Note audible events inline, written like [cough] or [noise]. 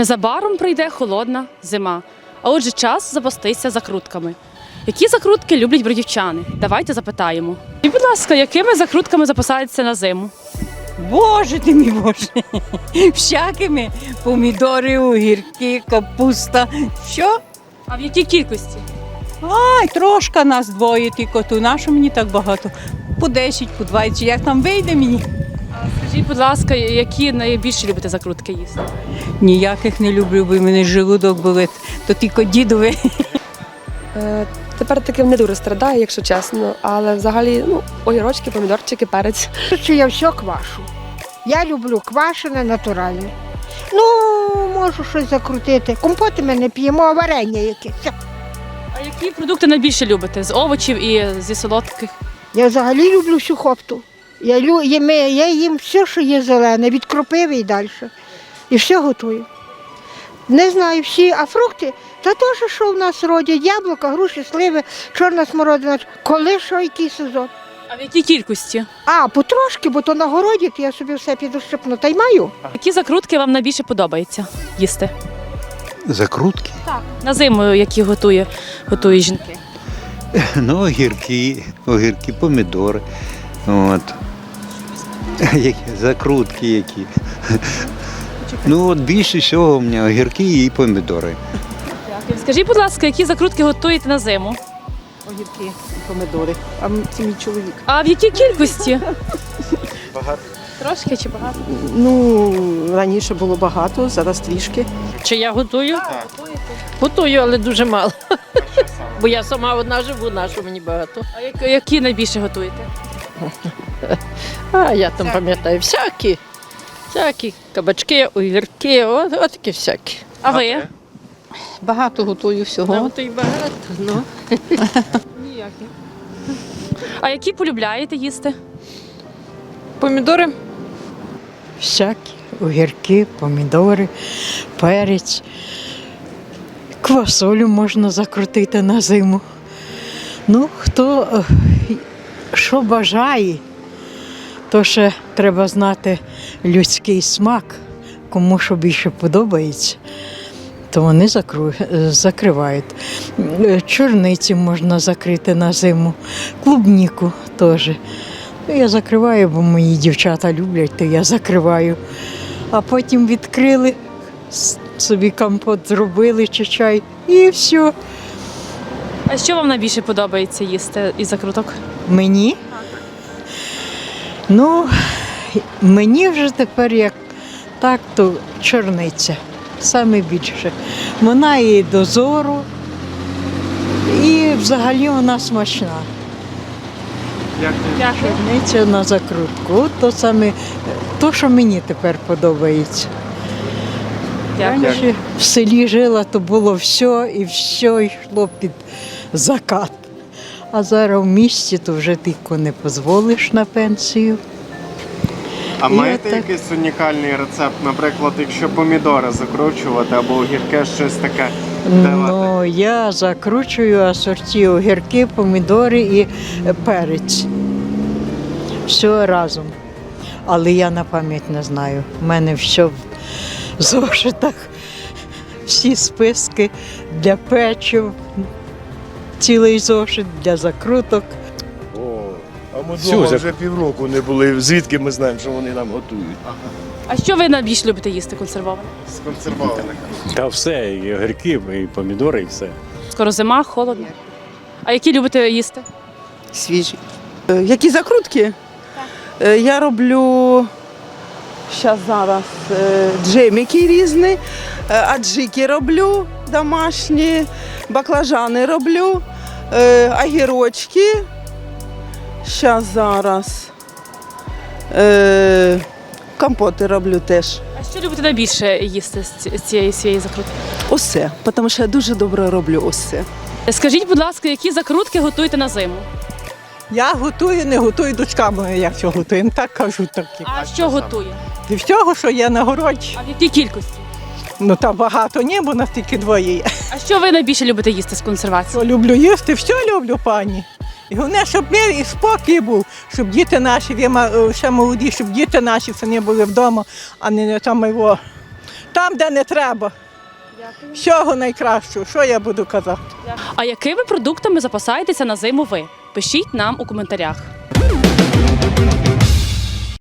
Незабаром прийде холодна зима. А отже, час запастися закрутками. Які закрутки люблять бродівчани? Давайте запитаємо. І, будь ласка, якими закрутками запасаються на зиму? Боже ти мій Боже. Всякими помідори, огірки, капуста. Що? А в якій кількості? Ай, трошка нас двоє тільки ту. Нащо мені так багато? По 10, по 20, як там вийде мені? Скажіть, будь ласка, які найбільше любите закрутки їсти? Ніяких не люблю, бо мене желудок болить. То тільки дідове. Е, Тепер таким не дуже страдаю, якщо чесно, але взагалі ну, огірочки, помідорчики, перець. Що я все квашу. Я люблю квашене натуральне. Ну, можу щось закрутити. Компоти ми не п'ємо, а варення якесь. А які продукти найбільше любите? З овочів і зі солодких? Я взагалі люблю всю хопту. Я, лю, я, ми- я їм все, що є зелене, від кропиви і далі. І все готую. Не знаю всі, а фрукти, та теж, що в нас родять, яблука, груші, сливи, чорна смородина. Коли що, який сезон. А в якій кількості? А, потрошки, бо то на городі, то я собі все піду та й маю. Які закрутки вам найбільше подобається їсти? Закрутки. Так. На зиму, які готує, готують жінки. Ну, огірки, огірки, помідори. От. [laughs] Закрутки які. Ну, от більше всього у мене огірки і помідори. Дякую. Скажіть, будь ласка, які закрутки готуєте на зиму? огірки і помидори. А це мій чоловік. А в якій кількості? [laughs] Багато. Трошки чи багато? Ну, раніше було багато, зараз трішки. Чи я готую? Готую, але дуже мало. [laughs] Бо я сама одна живу, на що мені багато. А які найбільше готуєте? [laughs] А я там пам'ятаю всякі. Всякі кабачки, огірки, от, от такі всякі. А ви? Багато готую всього. Готую багато. Ну. [laughs] А які полюбляєте їсти? Помідори всякі огірки, помідори, перець. Квасолю можна закрутити на зиму. Ну, хто е, що бажає, то ще треба знати людський смак, кому що більше подобається, то вони закривають. Чорниці можна закрити на зиму, клубніку теж. Ну, я закриваю, бо мої дівчата люблять, то я закриваю. А потім відкрили, собі компот зробили чи чай, і все. А що вам найбільше подобається їсти із закруток? Мені. Ну, мені вже тепер як так, то чорниця. Саме більше. Вона і дозору, і взагалі вона смачна. Дякую. Чорниця на закрутку. От То саме, то, що мені тепер подобається. Раніше в селі жила, то було все і все йшло під закат. А зараз в місті то вже тільки не дозволиш на пенсію. А І маєте отак. якийсь унікальний рецепт, наприклад, якщо помідори закручувати або огірки, щось таке? Ну, я закручую асорті огірки, помідори і перець. Все разом. Але я на пам'ять не знаю. У мене все в зошитах, всі списки для печив, цілий зошит для закруток. О, а ми Всю вдома зак- вже півроку не були. Звідки ми знаємо, що вони нам готують? А що ви найбільше любите їсти консервоване? Сконсервованих. Та все, і огірки, і помідори, і все. Скоро зима, холодно. А які любите їсти? Свіжі. Е, Які закрутки? Е, Я роблю щас зараз е, джеміки різні, е, аджики роблю домашні, баклажани роблю, е, огірочки. Щас зараз. Е, Компоти роблю теж. А що любите найбільше їсти з цієї своєї закрутки? Усе, тому що я дуже добре роблю усе. Скажіть, будь ласка, які закрутки готуєте на зиму? Я готую, не готую дочка моя, як що готуємо, так кажу таки. А що готує? І всього, що є на городі. А в якій кількості? Ну там багато ні, бо нас тільки двоє є. А що ви найбільше любите їсти з консервації? Що люблю їсти, все люблю, пані. І головне, щоб мир і спокій був, щоб діти наші, ви е, ще молоді, щоб діти наші самі були вдома, а не там його Там, де не треба. Всього найкращого, що я буду казати. А якими продуктами запасаєтеся на зиму ви? Пишіть нам у коментарях.